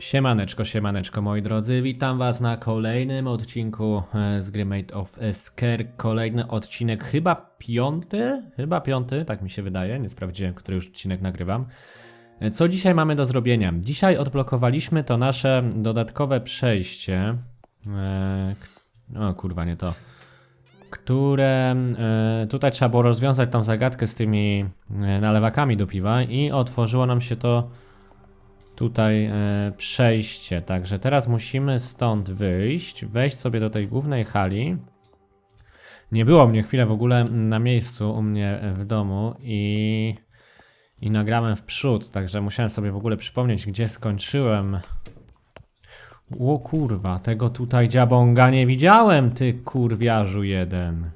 Siemaneczko, siemaneczko moi drodzy, witam was na kolejnym odcinku e, z gry Made of Scare. Kolejny odcinek, chyba piąty? Chyba piąty, tak mi się wydaje, nie sprawdziłem, który już odcinek nagrywam. E, Co dzisiaj mamy do zrobienia? Dzisiaj odblokowaliśmy to nasze dodatkowe przejście. E, O kurwa, nie to. Które tutaj trzeba było rozwiązać tą zagadkę z tymi nalewakami do piwa i otworzyło nam się to tutaj e, przejście. Także teraz musimy stąd wyjść, wejść sobie do tej głównej hali. Nie było mnie chwilę w ogóle na miejscu u mnie w domu i, i nagrałem w przód, także musiałem sobie w ogóle przypomnieć, gdzie skończyłem. O kurwa, tego tutaj dziabonga nie widziałem, ty kurwiarzu jeden.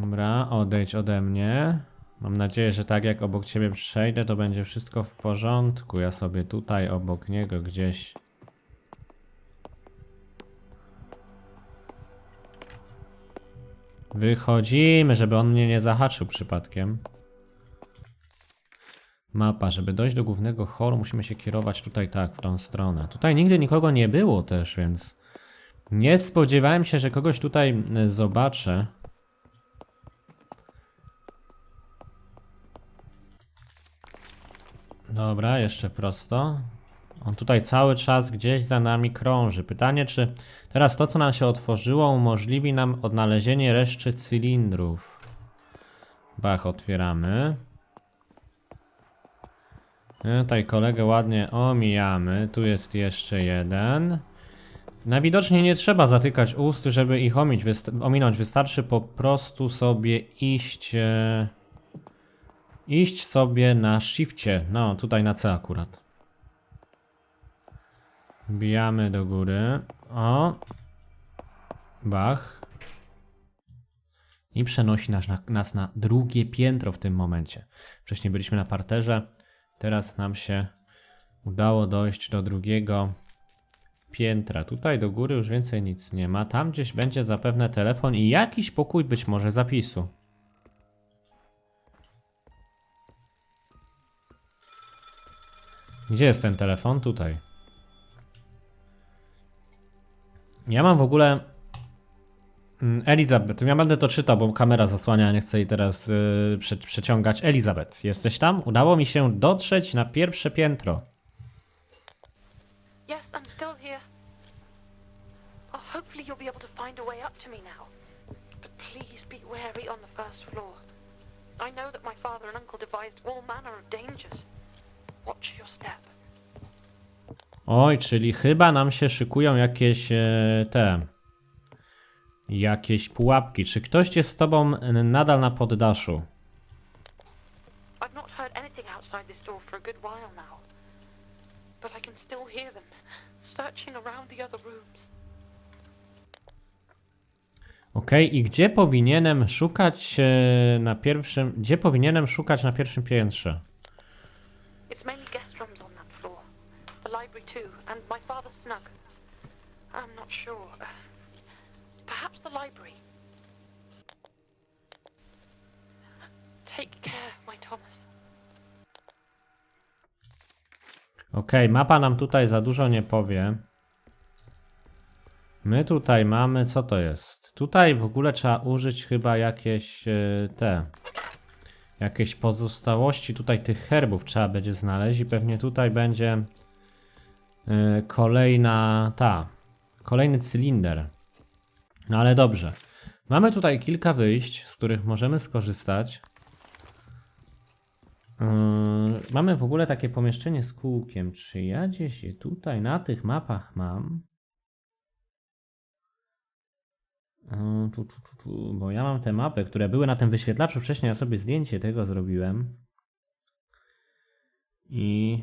Dobra, odejdź ode mnie. Mam nadzieję, że tak jak obok ciebie przejdę, to będzie wszystko w porządku. Ja sobie tutaj obok niego gdzieś. Wychodzimy, żeby on mnie nie zahaczył przypadkiem. Mapa, żeby dojść do głównego holu, musimy się kierować tutaj tak, w tą stronę. Tutaj nigdy nikogo nie było też, więc nie spodziewałem się, że kogoś tutaj y, zobaczę. Dobra, jeszcze prosto. On tutaj cały czas gdzieś za nami krąży. Pytanie, czy teraz to, co nam się otworzyło, umożliwi nam odnalezienie reszty cylindrów. Bach, otwieramy. No, Tutaj kolegę ładnie omijamy. Tu jest jeszcze jeden. Najwidoczniej nie trzeba zatykać ust, żeby ich omić, wyst- ominąć. Wystarczy po prostu sobie iść... E iść sobie na shifcie. No, tutaj na C akurat. Wbijamy do góry. O. Bach. I przenosi nas na, nas na drugie piętro w tym momencie. Wcześniej byliśmy na parterze. Teraz nam się udało dojść do drugiego piętra. Tutaj do góry już więcej nic nie ma. Tam gdzieś będzie zapewne telefon i jakiś pokój być może zapisu. Gdzie jest ten telefon? Tutaj. Ja mam w ogóle. Mm, Elizabeth, ja będę to czytał, bo kamera zasłania, nie chcę jej teraz yy, prze przeciągać. Elizabeth, jesteś tam? Udało mi się dotrzeć na pierwsze piętro. Yes, I'm still here. Oh, hopefully you'll be able to find a way up to me now. But please be wary on the first floor. I know that my father and uncle devised all manner of dangers. Oj, czyli chyba nam się szykują jakieś e, te. Jakieś pułapki. Czy ktoś jest z tobą nadal na poddaszu? Okej, i gdzie powinienem szukać e, na pierwszym. Gdzie powinienem szukać na pierwszym piętrze? It's mainly guest rooms on that floor. The library too, and my father's snug. I'm not sure. Perhaps the library. Take care, my Thomas. Okej, mapa nam tutaj za dużo nie powie. My tutaj mamy, co to jest? Tutaj w ogóle trzeba użyć chyba jakieś e, te. Jakieś pozostałości tutaj tych herbów trzeba będzie znaleźć i pewnie tutaj będzie kolejna ta. Kolejny cylinder. No ale dobrze. Mamy tutaj kilka wyjść, z których możemy skorzystać. Yy, mamy w ogóle takie pomieszczenie z kółkiem. Czy ja gdzieś je tutaj na tych mapach mam? Yy, tu, tu, tu, bo ja mam te mapy, które były na tym wyświetlaczu wcześniej. Ja sobie zdjęcie tego zrobiłem. I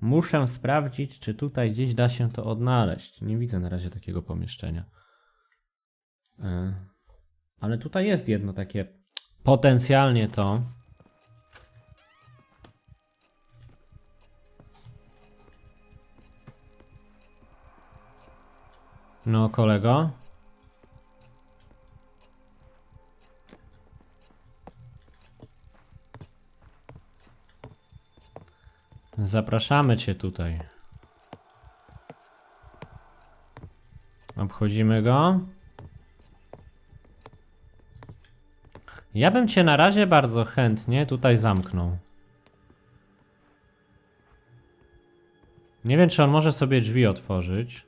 muszę sprawdzić, czy tutaj gdzieś da się to odnaleźć. Nie widzę na razie takiego pomieszczenia. Yy, Ale tutaj jest jedno takie potencjalnie to. No, kolego. Zapraszamy cię tutaj. Obchodzimy go. Ja bym cię na razie bardzo chętnie tutaj zamknął. Nie wiem, czy on może sobie drzwi otworzyć.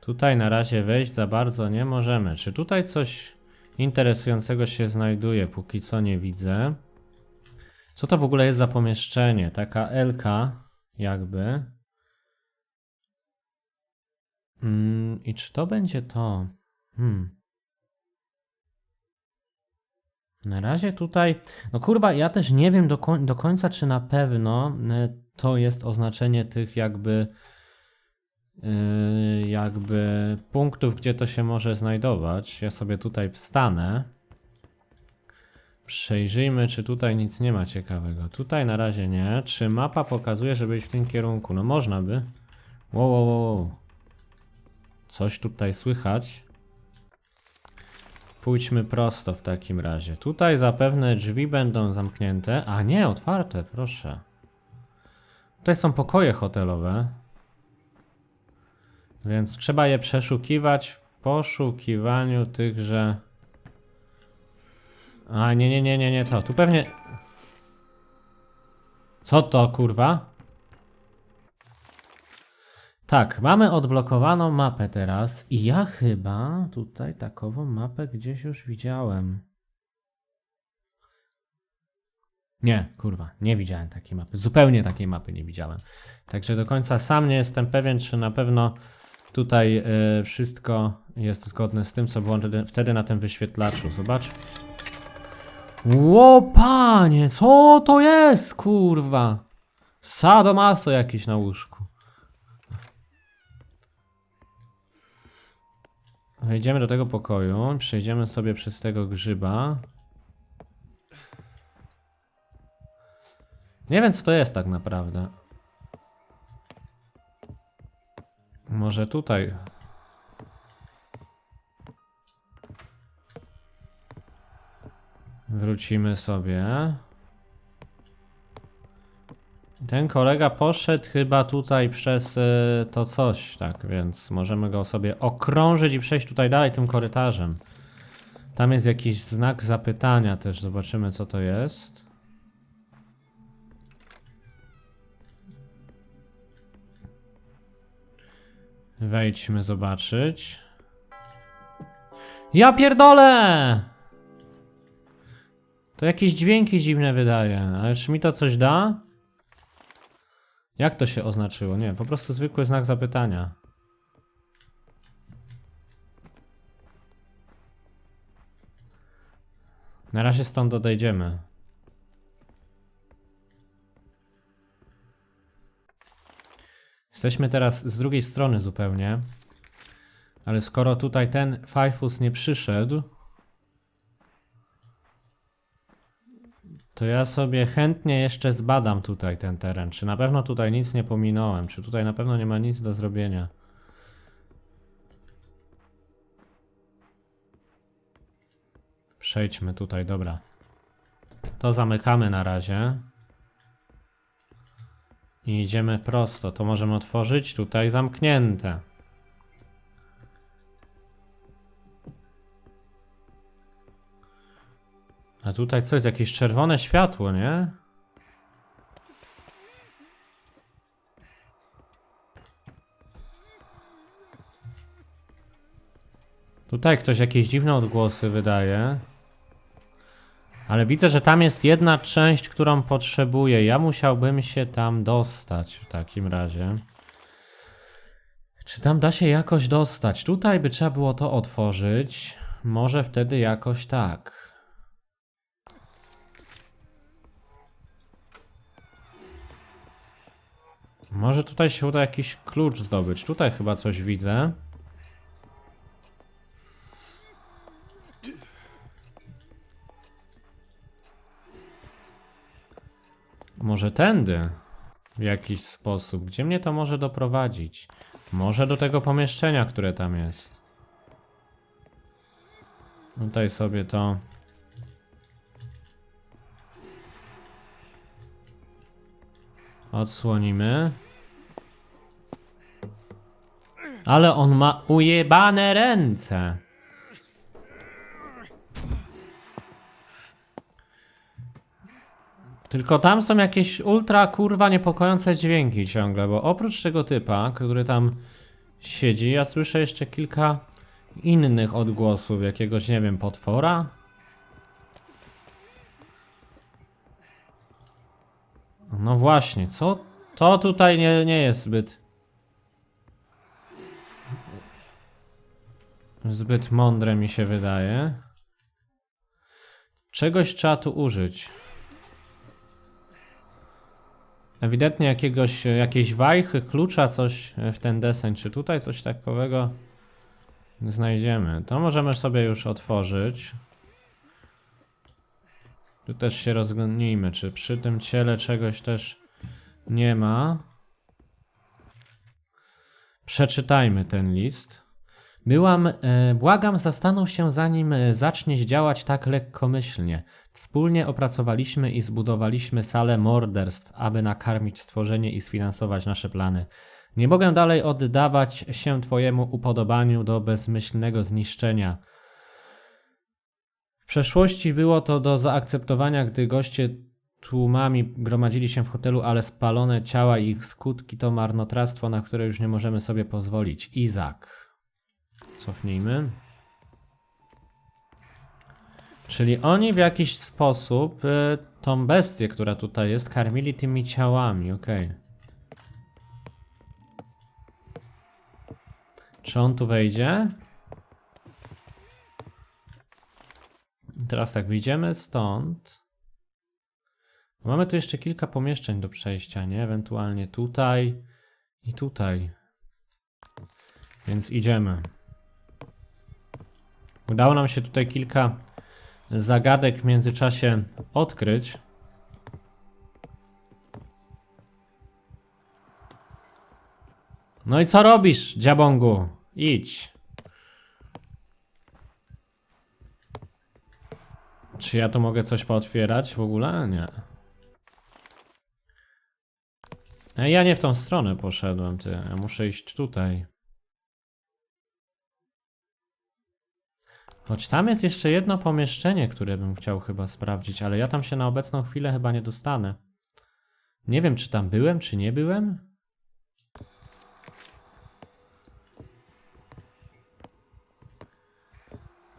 Tutaj na razie wejść za bardzo nie możemy. Czy tutaj coś interesującego się znajduje? Póki co nie widzę. Co to w ogóle jest za pomieszczenie? Taka Elka, jakby. Mm, I czy to będzie to? Hmm. Na razie tutaj. No kurwa, ja też nie wiem do, koń- do końca, czy na pewno y, to jest oznaczenie tych jakby. y, jakby punktów, gdzie to się może znajdować. Ja sobie tutaj wstanę. Przejrzyjmy, czy tutaj nic nie ma ciekawego. Tutaj na razie nie. Czy mapa pokazuje, żeby iść w tym kierunku? No można by. Wow, wow, wow. Coś tutaj słychać. Pójdźmy prosto w takim razie. Tutaj zapewne drzwi będą zamknięte. A nie, otwarte, proszę. Tutaj są pokoje hotelowe. Więc trzeba je przeszukiwać w poszukiwaniu tychże. A nie, nie, nie, nie, nie to. Tu pewnie. Co to kurwa? Tak, mamy odblokowaną mapę teraz i ja chyba tutaj takową mapę gdzieś już widziałem. Nie, kurwa, nie widziałem takiej mapy. Zupełnie takiej mapy nie widziałem. Także do końca sam nie jestem pewien, czy na pewno tutaj y, wszystko jest zgodne z tym, co było wtedy, na tym wyświetlaczu. Zobacz. Ło, panie, co to jest, kurwa? Sadomaso jakiś na łóżku. Wejdziemy do tego pokoju, przejdziemy sobie przez tego grzyba. Nie wiem, co to jest tak naprawdę. Może tutaj. Wrócimy sobie. Ten kolega poszedł chyba tutaj przez y, to coś, tak więc możemy go sobie okrążyć i przejść tutaj dalej tym korytarzem. Tam jest jakiś znak zapytania też, zobaczymy co to jest. Wejdźmy zobaczyć. Ja pierdolę! To jakieś dźwięki dziwne wydaje, ale czy mi to coś da? Jak to się oznaczyło? Nie, po prostu zwykły znak zapytania. Na razie stąd odejdziemy. Jesteśmy teraz z drugiej strony zupełnie. Ale skoro tutaj ten Fajfus nie przyszedł, To ja sobie chętnie jeszcze zbadam tutaj ten teren. Czy na pewno tutaj nic nie pominąłem? Czy tutaj na pewno nie ma nic do zrobienia? Przejdźmy tutaj, dobra. To zamykamy na razie. I idziemy prosto. To możemy otworzyć. Tutaj zamknięte. Tutaj co jest? Jakieś czerwone światło, nie? Tutaj ktoś jakieś dziwne odgłosy wydaje. Ale widzę, że tam jest jedna część, którą potrzebuję. Ja musiałbym się tam dostać w takim razie. Czy tam da się jakoś dostać? Tutaj by trzeba było to otworzyć. Może wtedy jakoś tak. Może tutaj się uda jakiś klucz zdobyć. Tutaj chyba coś widzę. Może tędy w jakiś sposób. Gdzie mnie to może doprowadzić? Może do tego pomieszczenia, które tam jest. Tutaj sobie to Odsłonimy. Ale on ma ujebane ręce. Tylko tam są jakieś ultra kurwa niepokojące dźwięki ciągle, bo oprócz tego typa, który tam siedzi, ja słyszę jeszcze kilka innych odgłosów, jakiegoś, nie wiem, potwora? No właśnie, co? To tutaj nie, nie jest zbyt... Zbyt mądre mi się wydaje. Czegoś trzeba tu użyć. Ewidentnie jakiegoś, jakiejś wajchy, klucza, coś w ten deseń. Czy tutaj coś takowego znajdziemy? To możemy sobie już otworzyć. Tu też się rozglądnijmy, czy przy tym ciele czegoś też nie ma. Przeczytajmy ten list. Byłam, e, błagam, zastanów się zanim e, zaczniesz działać tak lekkomyślnie. Wspólnie opracowaliśmy i zbudowaliśmy salę morderstw, aby nakarmić stworzenie i sfinansować nasze plany. Nie mogę dalej oddawać się Twojemu upodobaniu do bezmyślnego zniszczenia. W przeszłości było to do zaakceptowania, gdy goście tłumami gromadzili się w hotelu, ale spalone ciała i ich skutki to marnotrawstwo, na które już nie możemy sobie pozwolić. Izak. Cofnijmy. Czyli oni w jakiś sposób y, tą bestię, która tutaj jest, karmili tymi ciałami, okej. Czy on tu wejdzie? Teraz tak, wyjdziemy stąd. Mamy tu jeszcze kilka pomieszczeń do przejścia, nie? Ewentualnie tutaj i tutaj. Więc idziemy. Udało nam się tutaj kilka zagadek w międzyczasie odkryć. No i co robisz, dziabongu? Idź. Czy ja tu mogę coś pootwierać w ogóle? Nie. Ja nie w tą stronę poszedłem, ty. Ja muszę iść tutaj. Choć tam jest jeszcze jedno pomieszczenie, które bym chciał chyba sprawdzić, ale ja tam się na obecną chwilę chyba nie dostanę. Nie wiem, czy tam byłem, czy nie byłem.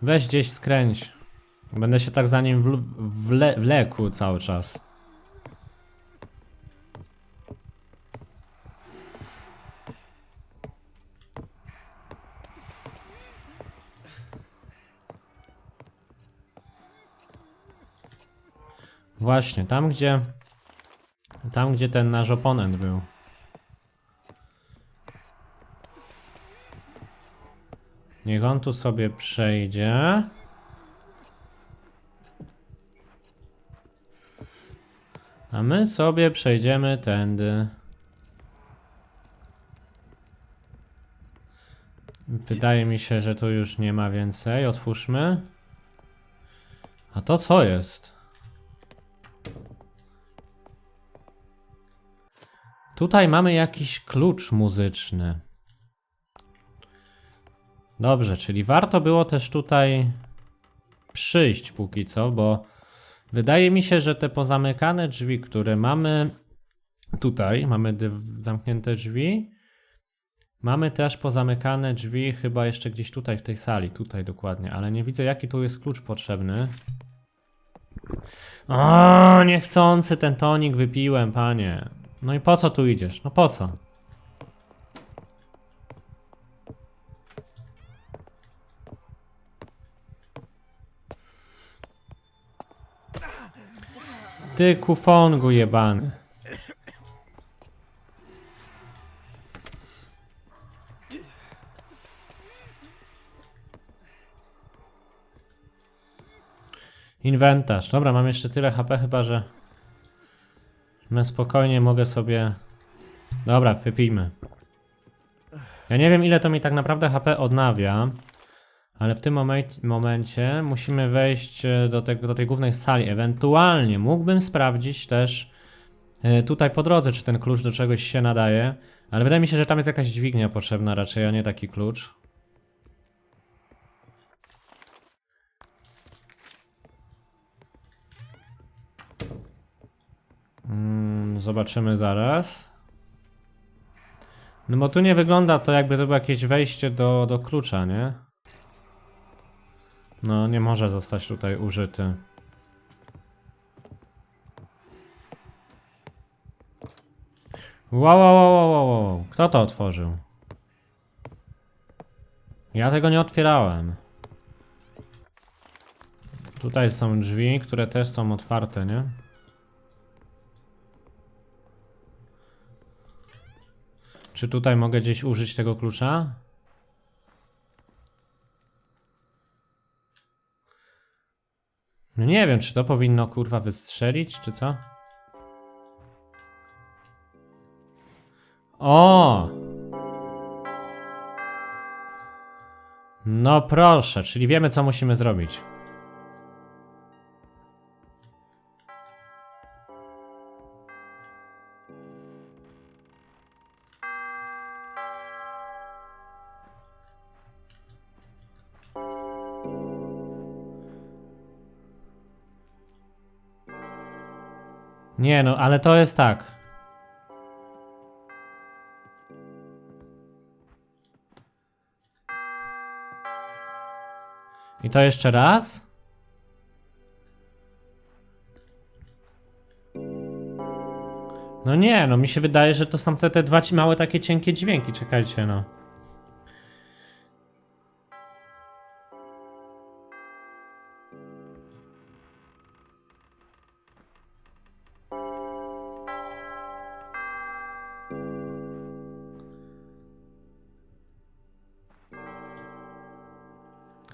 Weź gdzieś skręć. Będę się tak za nim wle wle wlekł cały czas. Właśnie, tam gdzie. Tam gdzie ten nasz oponent był. Niech on tu sobie przejdzie. A my sobie przejdziemy tędy. Wydaje mi się, że tu już nie ma więcej. Otwórzmy. A to co jest? Tutaj mamy jakiś klucz muzyczny. Dobrze, czyli warto było też tutaj przyjść póki co, bo wydaje mi się, że te pozamykane drzwi, które mamy tutaj, mamy zamknięte drzwi, mamy też pozamykane drzwi chyba jeszcze gdzieś tutaj w tej sali, tutaj dokładnie, ale nie widzę jaki tu jest klucz potrzebny. O, niechcący ten tonik wypiłem, panie. No i po co tu idziesz? No po co? Ty kufongu jebany. Inwentarz. Dobra, mam jeszcze tyle HP chyba, że na spokojnie mogę sobie... Dobra, wypijmy. Ja nie wiem ile to mi tak naprawdę HP odnawia, ale w tym momen- momencie musimy wejść e, do, do tej głównej sali. Ewentualnie mógłbym sprawdzić też e, tutaj po drodze, czy ten klucz do czegoś się nadaje. Ale wydaje mi się, że tam jest jakaś dźwignia potrzebna raczej, a nie taki klucz. Mm, zobaczymy zaraz. No bo tu nie wygląda to jakby to było jakieś wejście do, do klucza, nie? No, nie może zostać tutaj użyty. Wow, wow, wow, wow, wow. Kto to otworzył? Ja tego nie otwierałem. Tutaj są drzwi, które też są otwarte, nie? Czy tutaj mogę gdzieś użyć tego klucza? No nie wiem, czy to powinno kurwa wystrzelić, czy co? O! No proszę, czyli wiemy co musimy zrobić. Nie no, ale to jest tak. I to jeszcze raz. No nie, no mi się wydaje, że to są te, te dwa małe takie cienkie dźwięki. Czekajcie, no.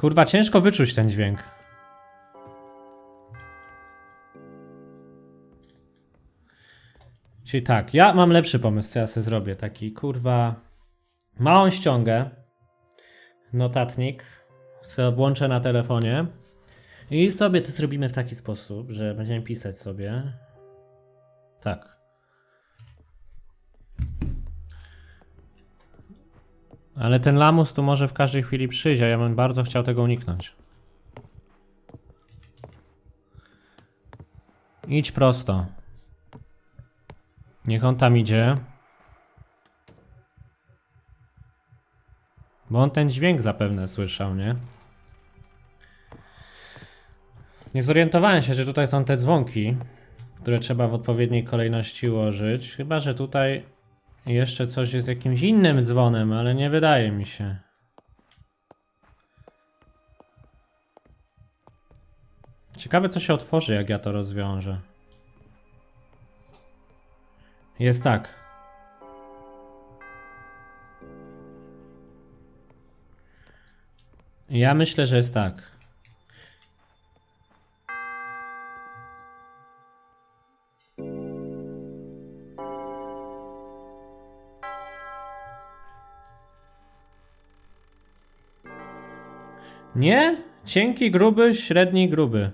Kurwa, ciężko wyczuć ten dźwięk. Czyli tak, ja mam lepszy pomysł, co ja sobie zrobię. Taki kurwa. Małą ściągę. Notatnik. Co włączę na telefonie. I sobie to zrobimy w taki sposób, że będziemy pisać sobie. Tak. Ale ten lamus tu może w każdej chwili przyjść, a ja bym bardzo chciał tego uniknąć. Idź prosto. Niech on tam idzie. Bo on ten dźwięk zapewne słyszał, nie? Nie zorientowałem się, że tutaj są te dzwonki, które trzeba w odpowiedniej kolejności ułożyć. Chyba, że tutaj jeszcze coś jest jakimś innym dzwonem, ale nie wydaje mi się. Ciekawe, co się otworzy, jak ja to rozwiążę. Jest tak. Ja myślę, że jest tak. Nie? Cienki, gruby, średni, gruby.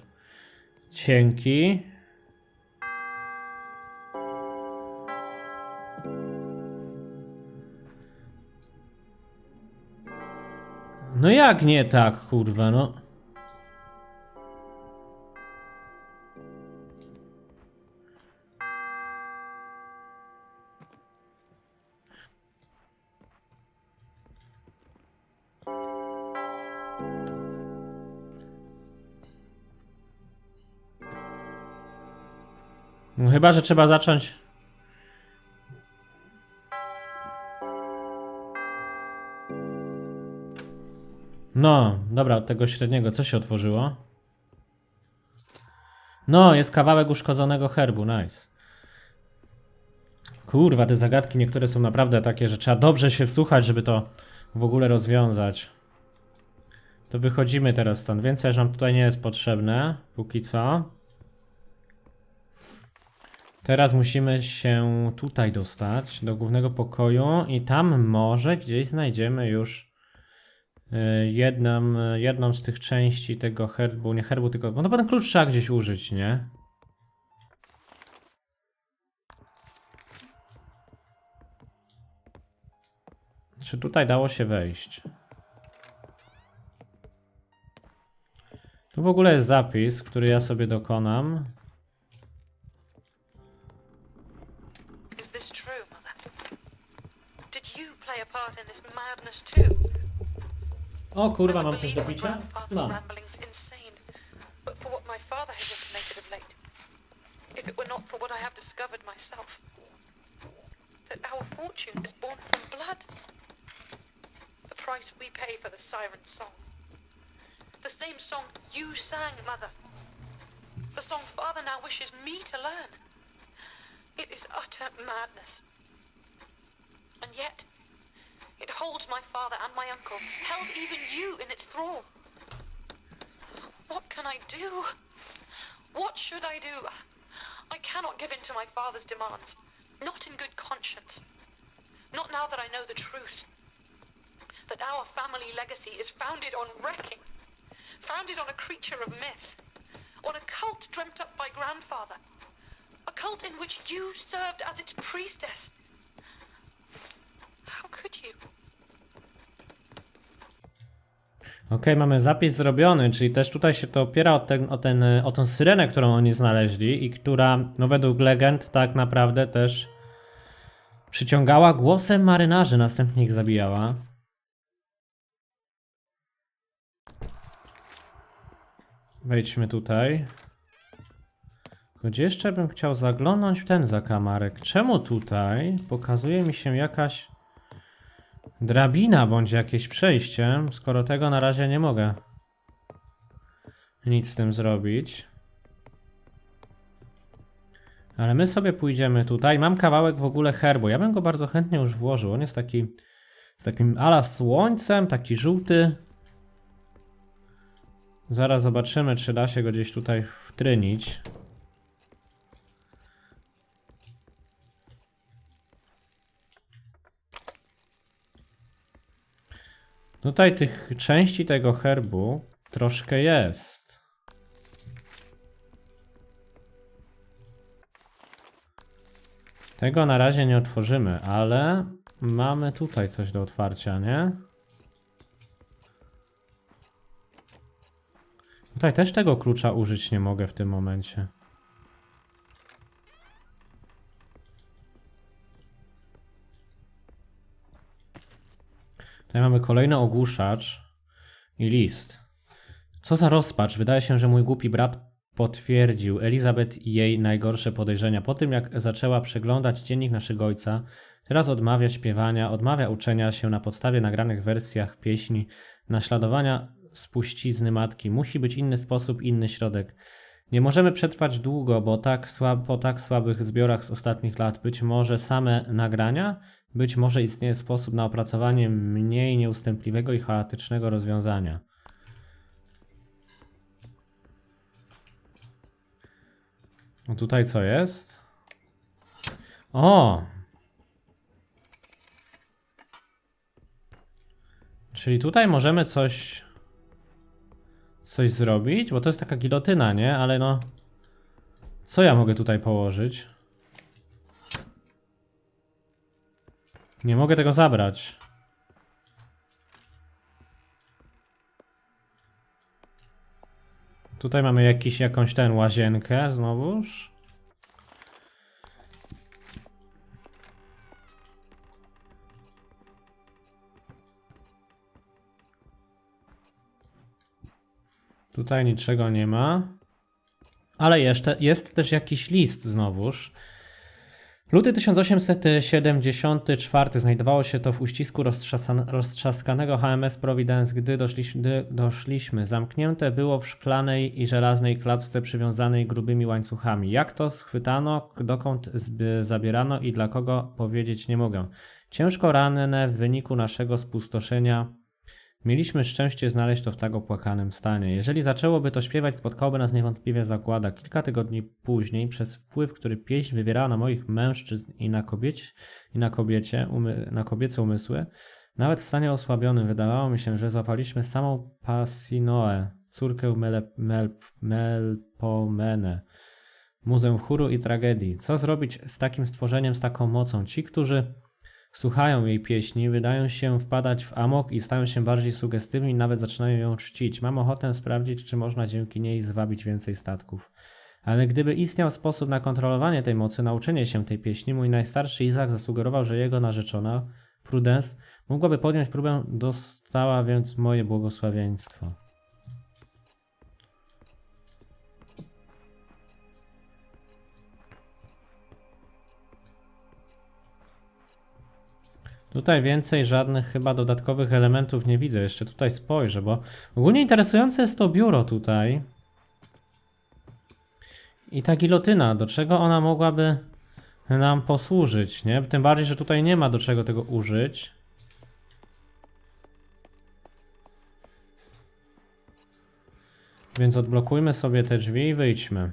Cienki. No jak nie tak, kurwa, no. Chyba, że trzeba zacząć. No, dobra, od tego średniego, co się otworzyło? No, jest kawałek uszkodzonego herbu, nice. Kurwa, te zagadki niektóre są naprawdę takie, że trzeba dobrze się wsłuchać, żeby to w ogóle rozwiązać. To wychodzimy teraz stąd. Więcej nam tutaj nie jest potrzebne, póki co. Teraz musimy się tutaj dostać, do głównego pokoju i tam może gdzieś znajdziemy już e, jedną, e, jedną z tych części tego herbu, nie herbu, tylko... No to klucz trzeba gdzieś użyć, nie? Czy tutaj dało się wejść? Tu w ogóle jest zapis, który ja sobie dokonam. Is this true, Mother? Did you play a part in this madness too? O kurwa, mam coś do picia? Mam. ramblings insane, but for what my father has intimated of late, if it were not for what I have discovered myself, that our fortune is born from blood. The price we pay for the siren song. The same song you sang, Mother. The song Father now wishes me to learn. It is utter madness. And yet, it holds my father and my uncle, held even you in its thrall. What can I do? What should I do? I cannot give in to my father's demands. Not in good conscience. Not now that I know the truth. That our family legacy is founded on wrecking. Founded on a creature of myth. On a cult dreamt up by grandfather. A cult in which you served as its priestess. How could you? Mamy zapis zrobiony, czyli też tutaj się to opiera o, ten, o, ten, o tą syrenę, którą oni znaleźli i która, no według legend, tak naprawdę też przyciągała głosem marynarzy, następnie ich zabijała. Wejdźmy tutaj. Gdzie jeszcze bym chciał zaglądnąć w ten zakamarek? Czemu tutaj pokazuje mi się jakaś drabina bądź jakieś przejście, skoro tego na razie nie mogę nic z tym zrobić. Ale my sobie pójdziemy tutaj. Mam kawałek w ogóle herbu. Ja bym go bardzo chętnie już włożył. On jest taki z takim ala słońcem, taki żółty. Zaraz zobaczymy, czy da się go gdzieś tutaj wtrynić. Tutaj tych części tego herbu troszkę jest. Tego na razie nie otworzymy, ale mamy tutaj coś do otwarcia, nie? Tutaj też tego klucza użyć nie mogę w tym momencie. Tutaj mamy kolejny ogłuszacz i list. Co za rozpacz. Wydaje się, że mój głupi brat potwierdził Elizabeth i jej najgorsze podejrzenia. Po tym, jak zaczęła przeglądać dziennik naszego ojca, teraz odmawia śpiewania, odmawia uczenia się na podstawie nagranych wersjach pieśni, naśladowania spuścizny matki. Musi być inny sposób, inny środek. Nie możemy przetrwać długo, bo tak po tak słabych zbiorach z ostatnich lat być może same nagrania, być może istnieje sposób na opracowanie mniej nieustępliwego i chaotycznego rozwiązania. No tutaj co jest? O! Czyli tutaj możemy coś coś zrobić, bo to jest taka gilotyna, nie? Ale no co ja mogę tutaj położyć? Nie mogę tego zabrać. Tutaj mamy jakiś, jakąś ten łazienkę znowuż. Tutaj niczego nie ma. Ale jeszcze jest też jakiś list znowuż. Luty 1874 znajdowało się to w uścisku roztrzaskanego HMS Providence, gdy doszliśmy, gdy doszliśmy. Zamknięte było w szklanej i żelaznej klatce przywiązanej grubymi łańcuchami. Jak to schwytano, dokąd zabierano i dla kogo powiedzieć nie mogę. Ciężko ranne w wyniku naszego spustoszenia Mieliśmy szczęście znaleźć to w tak opłakanym stanie. Jeżeli zaczęłoby to śpiewać, spotkałoby nas niewątpliwie zagłada. Kilka tygodni później, przez wpływ, który pieśń wywierała na moich mężczyzn i na kobiecie, i na, kobiecie umy, na kobiece umysły, nawet w stanie osłabionym wydawało mi się, że złapaliśmy samą Pasinoe, córkę Mele, Mel, Melpomene, muzę chóru i tragedii. Co zrobić z takim stworzeniem, z taką mocą? Ci, którzy Słuchają jej pieśni, wydają się wpadać w amok i stają się bardziej sugestywni, nawet zaczynają ją czcić. Mam ochotę sprawdzić, czy można dzięki niej zwabić więcej statków. Ale gdyby istniał sposób na kontrolowanie tej mocy, nauczenie się tej pieśni, mój najstarszy Izak zasugerował, że jego narzeczona, Prudence, mogłaby podjąć próbę, dostała więc moje błogosławieństwo. Tutaj więcej żadnych chyba dodatkowych elementów nie widzę. Jeszcze tutaj spojrzę, bo ogólnie interesujące jest to biuro tutaj. I ta gilotyna, do czego ona mogłaby nam posłużyć, nie? Tym bardziej, że tutaj nie ma do czego tego użyć. Więc odblokujmy sobie te drzwi i wyjdźmy.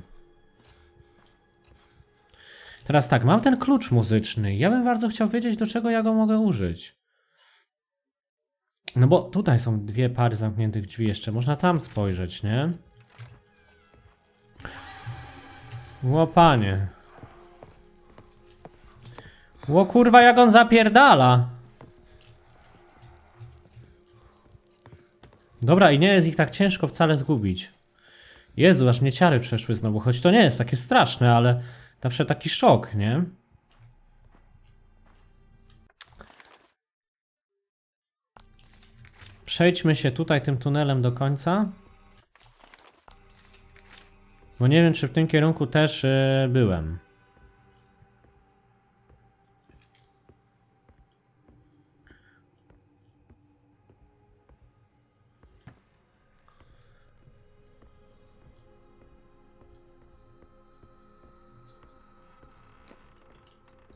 Teraz tak, mam ten klucz muzyczny. Ja bym bardzo chciał wiedzieć, do czego ja go mogę użyć. No bo tutaj są dwie pary zamkniętych drzwi jeszcze. Można tam spojrzeć, nie? Łopanie. Ło kurwa, jak on zapierdala. Dobra, i nie jest ich tak ciężko wcale zgubić. Jezu, aż mnie ciary przeszły znowu, choć to nie jest takie straszne, ale zawsze taki szok, nie? Przejdźmy się tutaj tym tunelem do końca. Bo nie wiem, czy w tym kierunku też yy, byłem.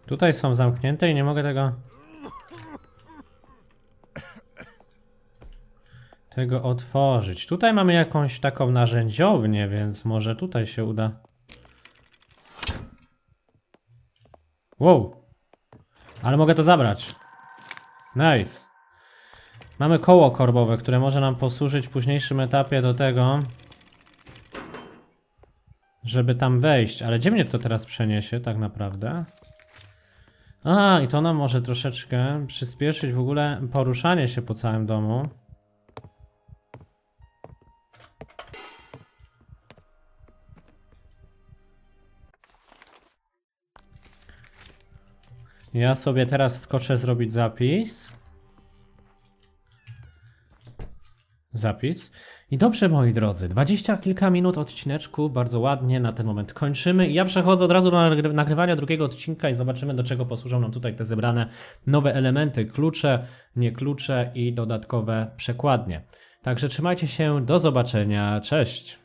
Tutaj są zamknięte i nie mogę tego. Tego otworzyć. Tutaj mamy jakąś taką narzędziownię, więc może tutaj się uda. Wow. Ale mogę to zabrać. Nice. Mamy koło korbowe, które może nam posłużyć w późniejszym etapie do tego, żeby tam wejść. Ale gdzie mnie to teraz przeniesie tak naprawdę? A, i to nam może troszeczkę przyspieszyć w ogóle poruszanie się po całym domu. Ja sobie teraz skoczę zrobić zapis. Zapis. I dobrze, moi drodzy, dwadzieścia kilka minut odcineczku, bardzo ładnie na ten moment kończymy. I ja przechodzę od razu do nagry- nagrywania drugiego odcinka i zobaczymy, do czego posłużą nam tutaj te zebrane nowe elementy, klucze, nie klucze i dodatkowe przekładnie. Także trzymajcie się, do zobaczenia, cześć!